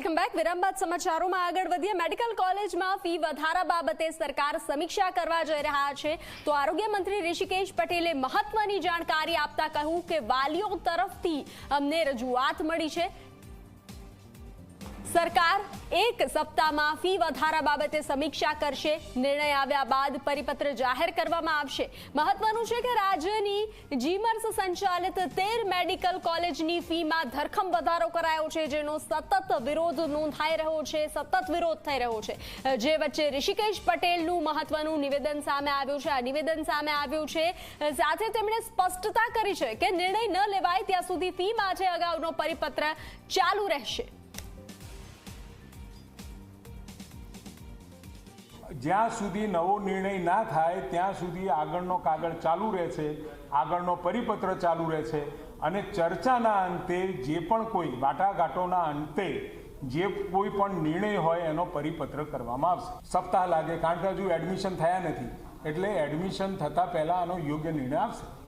Welcome back. વિરામ બાદ સમાચારોમાં આગળ વધીએ. મેડિકલ કોલેજમાં ફી વધારા બાબતે સરકાર સમીક્ષા કરવા જઈ રહ્યા છે. તો આરોગ્ય મંત્રી ઋષિકેશ પટેલે મહત્વની જાણકારી આપતા કહ્યું કે વાલીઓ તરફથી અમને રજૂઆત મળી છે. સરકાર એક સપ્તાહમાં ફી વધારા બાબતે સમીક્ષા કરશે. નિર્ણય આવ્યા બાદ પરિપત્ર જાહેર કરવામાં આવશે. મહત્વનું છે કે રાજ્યની જીમર્સ સંચાલિત તેર મેડિકલ કોલેજની ફીમાં ધરખમ વધારો કરાયો છે, જેનો સતત વિરોધ નોંધાઈ રહ્યો છે, સતત વિરોધ થઈ રહ્યો છે. જે વચ્ચે ઋષિકેશ પટેલનું મહત્વનું નિવેદન સામે આવ્યું છે. આ નિવેદન સામે આવ્યું છે, સાથે તેમણે સ્પષ્ટતા કરી છે કે નિર્ણય ન લેવાય, ત્યાં સુધી ફીમાં જે અગાઉનો પરિપત્ર ચાલુ રહેશે. જ્યાં સુધી નવો નિર્ણય ના થાય, ત્યાં સુધી આગળનો કાગળ ચાલુ રહેશે આગળનો પરિપત્ર ચાલુ રહેશે અને ચર્ચાના અંતે જે પણ કોઈ, વાટાઘાટોના અંતે જે કોઈ પણ નિર્ણય હોય એનો પરિપત્ર કરવામાં આવશે. સપ્તાહ લાગે કારણ કે હજુ એડમિશન થયા નથી. એટલે એડમિશન થતાં પહેલાં આનો યોગ્ય નિર્ણય આવશે.